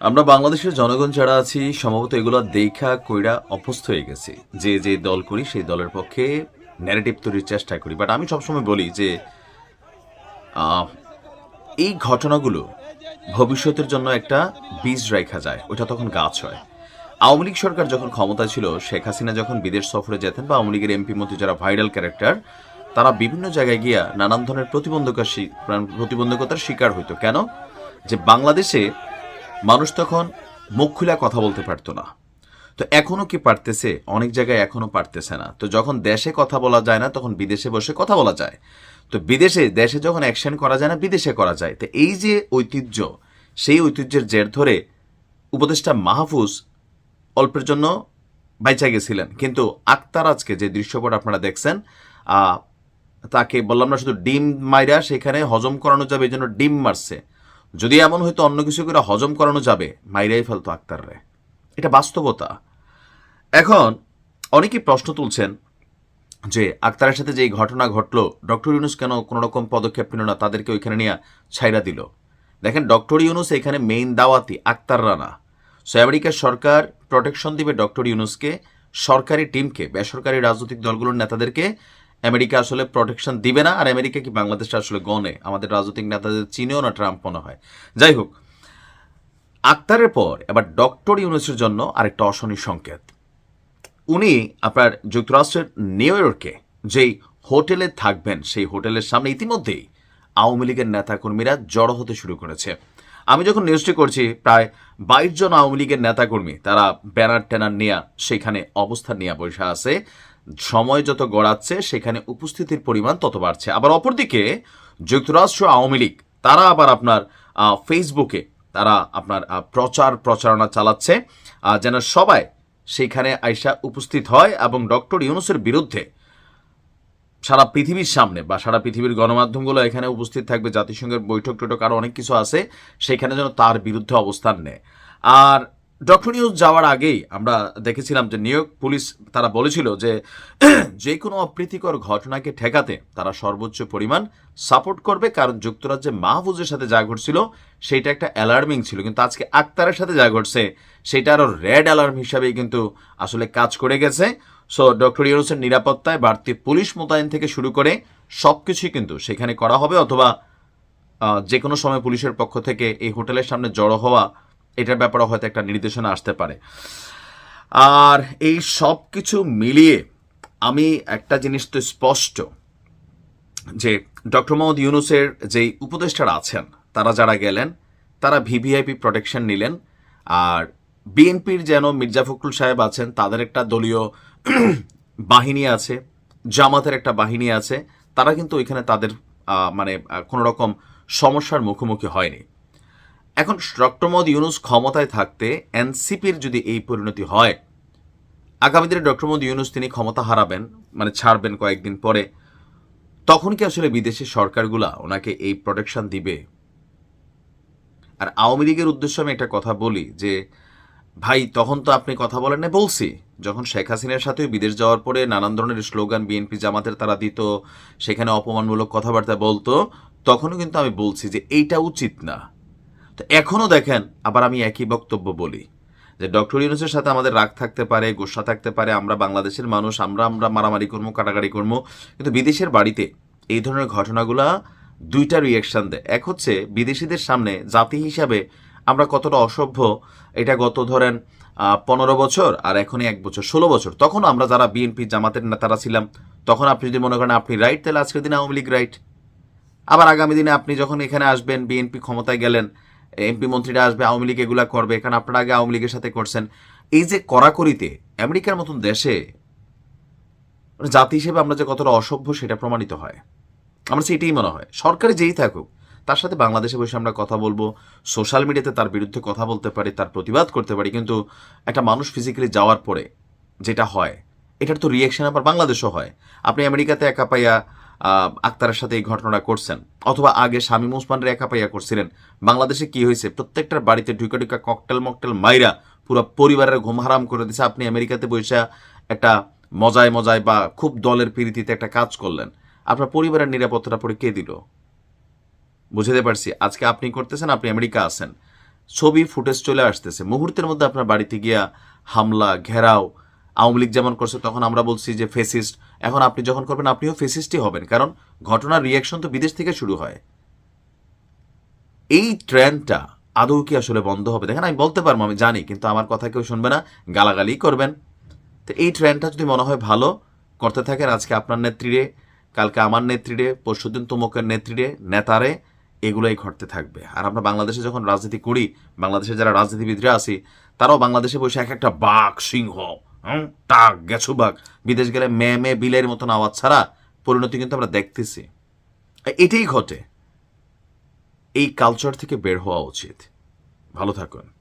আমরা বাংলাদেশের জনগণ যারা আছি, সম্ভবত এগুলো দেখা কইরা অভ্যস্ত হয়ে গেছি। যে যে দল করি, সেই দলের পক্ষে ন্যারেটিভ তৈরির চেষ্টা করি। বাট আমি সবসময় বলি যে এই ঘটনাগুলো ভবিষ্যতের জন্য একটা বীজ রেখা যায়। ওটা তখন গাছ হয়। আওয়ামী লীগ সরকার যখন ক্ষমতায় ছিল, শেখ হাসিনা যখন বিদেশ সফরে যেতেন বা আওয়ামী লীগের এমপি মন্ত্রী যারা ভাইরাল ক্যারেক্টার তারা বিভিন্ন জায়গায় গিয়া নানান ধরনের প্রতিবন্ধকার প্রতিবন্ধকতার শিকার হইতো। কেন? যে বাংলাদেশে মানুষ তখন মুখ খুলে কথা বলতে পারতো না। তো এখনও কি পারতেছে? অনেক জায়গায় এখনও পারতেছে না। তো যখন দেশে কথা বলা যায় না, তখন বিদেশে বসে কথা বলা যায়। তো বিদেশে, দেশে যখন অ্যাকশন করা যায় না, বিদেশে করা যায়। তো এই যে ঐতিহ্য, সেই ঐতিহ্যের জের ধরে উপদেষ্টা মাহফুজ অল্পের জন্য বাইচা গেছিলেন। কিন্তু আক্তার আজকে যে দৃশ্যপট আপনারা দেখছেন তাকে বললাম না, শুধু ডিম মাইরা সেখানে হজম করানো যাবে, এই জন্য ডিম মারছে। যদি এমন হয়তো অন্য কিছু করে হজম করানো যাবে, মাইরাই ফেলতো আক্তার রে এটা বাস্তবতা। এখন অনেকেই প্রশ্ন তুলছেন যে আক্তারের সাথে যে ঘটনা ঘটলো, ডক্টর ইউনুস কেন কোনো রকম পদক্ষেপ নিল না, তাদেরকে ওইখানে নিয়ে ছাইরা দিল? দেখেন, ডক্টর ইউনুস এখানে মেইন দাওয়াতি আক্তার রানা সো আমেরিকার সরকার প্রোটেকশন দিবে ডক্টর ইউনুসকে, সরকারি টিমকে বেসরকারি রাজনৈতিক দলগুলোর নেতাদেরকে আমেরিকা আসলে প্রোটেকশন দিবে না, আর আমেরিকা কি বাংলাদেশটা আসলে গনে? আমাদের রাজনৈতিক নেতাদের চিনেও না ট্রাম্প মনে হয়। যাই হোক, আক্তারের পর এবার ডক্টর ইউনুসের জন্য আরেকটা অশনি সংকেত। উনি আপনার যুক্তরাষ্ট্রের নিউ ইয়র্কে যেই হোটেলে থাকবেন, সেই হোটেলের সামনে ইতিমধ্যেই আওয়ামী লীগের নেতাকর্মীরা জড়ো হতে শুরু করেছে। আমি যখন নিউজটি করছি, প্রায় বাইশ জন আওয়ামী লীগের নেতাকর্মী, তারা ব্যানার ট্যানার নিয়ে সেখানে অবস্থান নিয়ে বসে আছে। সময় যত গড়াচ্ছে, সেখানে উপস্থিতির পরিমাণ তত বাড়ছে। আবার অপরদিকে, যুক্তরাষ্ট্র আওয়ামী লীগ, তারা আবার আপনার ফেসবুকে তারা আপনার প্রচার প্রচারণা চালাচ্ছে। যেন সবাই সেইখানে আইসা উপস্থিত হয় এবং ডক্টর ইউনুসের বিরুদ্ধে সারা পৃথিবীর সামনে বা সারা পৃথিবীর গণমাধ্যমগুলো এখানে উপস্থিত থাকবে, জাতিসংঘের বৈঠক টৈঠক আরও অনেক কিছু আছে, সেখানে যেন তার বিরুদ্ধে অবস্থান নেয়। আর ডক্টর নিউজ যাওয়ার আগেই আমরা দেখেছিলাম যে ইয়র্ক পুলিশ তারা বলেছিল যে যে কোনো অপ্রীতিকর ঘটনাকে ঠেকাতে তারা সর্বোচ্চ পরিমাণ সাপোর্ট করবে, কারণ যুক্তরাজ্যে মাহফুজের সাথে যা ঘটছিল সেইটা একটা অ্যালার্মিং ছিল। কিন্তু আজকে আক্তারের সাথে যা ঘটছে, সেটা আরও রেড অ্যালার্ম হিসাবেই কিন্তু আসলে কাজ করে গেছে। সো ডক্টর ইউনুসের নিরাপত্তায় বাড়তি পুলিশ মোতায়েন থেকে শুরু করে সব কিছুই কিন্তু সেখানে করা হবে, অথবা যে কোনো সময় পুলিশের পক্ষ থেকে এই হোটেলের সামনে জড়ো হওয়া এটার ব্যাপারে হয়তো একটা নির্দেশনা আসতে পারে। আর এই সব কিছু মিলিয়ে আমি একটা জিনিস তো স্পষ্ট, যে ডক্টর মোহাম্মদ ইউনুসের যেই উপদেষ্টারা আছেন, তারা যারা গেলেন, তারা ভিভিআইপি প্রোটেকশন নিলেন, আর বিএনপির যেন মির্জা ফখরুল সাহেব আছেন, তাদের একটা দলীয় বাহিনী আছে, জামাতের একটা বাহিনী আছে, তারা কিন্তু ওইখানে তাদের মানে কোনো রকম সমস্যার মুখোমুখি হয়নি। এখন ডক্টর মোহাম্মদ ইউনুস ক্ষমতায় থাকতে এনসিপির যদি এই পরিণতি হয় আগামী দিনে ডক্টর মোহাম্মদ ইউনুস তিনি ক্ষমতা হারাবেন মানে ছাড়বেন কয়েকদিন পরে, তখন কি আসলে বিদেশি সরকারগুলা ওনাকে এই প্রোটেকশন দিবে? আর আওয়ামী লীগের উদ্দেশ্যে আমি একটা কথা বলি যে, ভাই, তখন তো আপনি কথা বলেন না বলছি। যখন শেখ হাসিনার সাথে বিদেশ যাওয়ার পরে নানান ধরনের স্লোগান বিএনপি জামাতের তারা দিত, সেখানে অপমানমূলক কথাবার্তা বলতো, তখনও কিন্তু আমি বলছি যে এইটা উচিত না। তো এখনও দেখেন, আবার আমি একই বক্তব্য বলি, যে ডক্টর ইউনুসের সাথে আমাদের রাগ থাকতে পারে, গোসা থাকতে পারে, আমরা বাংলাদেশের মানুষ, আমরা আমরা মারামারি করব, কাটাকাটি করব, কিন্তু বিদেশের বাড়িতে এই ধরনের ঘটনাগুলা দুইটা রিয়াকশন দেয়। এক হচ্ছে বিদেশিদের সামনে জাতি হিসাবে আমরা কতটা অসভ্য, এটা গত ধরেন পনেরো বছর আর এখনই এক বছর, ষোলো বছর। তখন আমরা যারা বিএনপি জামাতের নেতারা ছিলাম, তখন আপনি যদি মনে করেন আপনি রাইট তাহলে আজকের দিনে আওয়ামী লীগ রাইট আবার আগামী দিনে আপনি যখন এখানে আসবেন, বিএনপি ক্ষমতায় গেলেন এমপি মন্ত্রীরা আসবে, আওয়ামী লীগ এগুলা করবে, কারণ আপনারা আগে আওয়ামী লীগের সাথে করছেন। এই যে কড়াকড়িতে আমেরিকার মতন দেশে জাতি হিসেবে আমরা যে কতটা অসভ্য সেটা প্রমাণিত হয়। আমার সেটাই মনে হয়। সরকারে যেই থাকুক, তার সাথে বাংলাদেশে বসে আমরা কথা বলব, সোশ্যাল মিডিয়াতে তার বিরুদ্ধে কথা বলতে পারি, তার প্রতিবাদ করতে পারি, কিন্তু একটা মানুষ ফিজিক্যালি যাওয়ার পরে যেটা হয়, এটার তো রিয়েকশন আবার বাংলাদেশও হয়। আপনি আমেরিকাতে একা পাইয়া আক্তারের সাথে এই ঘটনাটা করছেন। অথবা আগে শামীম ওসমানের একা পাইয়া করছিলেন। বাংলাদেশে কি হয়েছে? প্রত্যেকটার বাড়িতে ঢুকে ঢুকে ককটেল মকটেল মাইরা পুরো পরিবারের ঘুম হারাম করে দিছে। আপনি আমেরিকাতে বসে একটা মজায় মজায় বা খুব দলের প্রীতিতে একটা কাজ করলেন। আপনার পরিবারের নিরাপত্তাটা পরে কে দিল? বুঝতে পারছি। আজকে আপনি করতেছেন, আপনি আমেরিকা আছেন। ছবি, ফুটেজ চলে আসতেছে। মুহূর্তের মধ্যে আপনার বাড়িতে গিয়া হামলা, ঘেরাও আওয়ামী লীগ যেমন করছে, তখন আমরা বলছি যে ফেসিস্ট এখন আপনি যখন করবেন, আপনিও ফেসিস্টই হবেন, কারণ ঘটনার রিয়াকশন তো বিদেশ থেকে শুরু হয়। এই ট্রেন্ডটা আদৌ কি আসলে বন্ধ হবে? দেখেন, আমি বলতে পারব, আমি জানি, কিন্তু আমার কথা কেউ শুনবে না গালাগালি করবেন। তো এই ট্রেন্ডটা যদি মনে হয় ভালো, করতে থাকেন আজকে আপনার নেত্রীরে, কালকে আমার নেত্রীরে, পরশুদিন তুমকের নেতৃত্বে নেতারে, এগুলোই ঘটতে থাকবে। আর আমরা বাংলাদেশে যখন রাজনীতি করি বাংলাদেশে যারা রাজনীতিবিদরা আছি, তারাও বাংলাদেশে বসে এক একটা বাঘ সিংহ টাক গেছো বিদেশ গেলে মে মে বিলের মতন আওয়াজ ছাড়া পরিণতি কিন্তু আমরা দেখতেছি। এটাই ঘটে। এই কালচার থেকে বের হওয়া উচিত। ভালো থাকুন।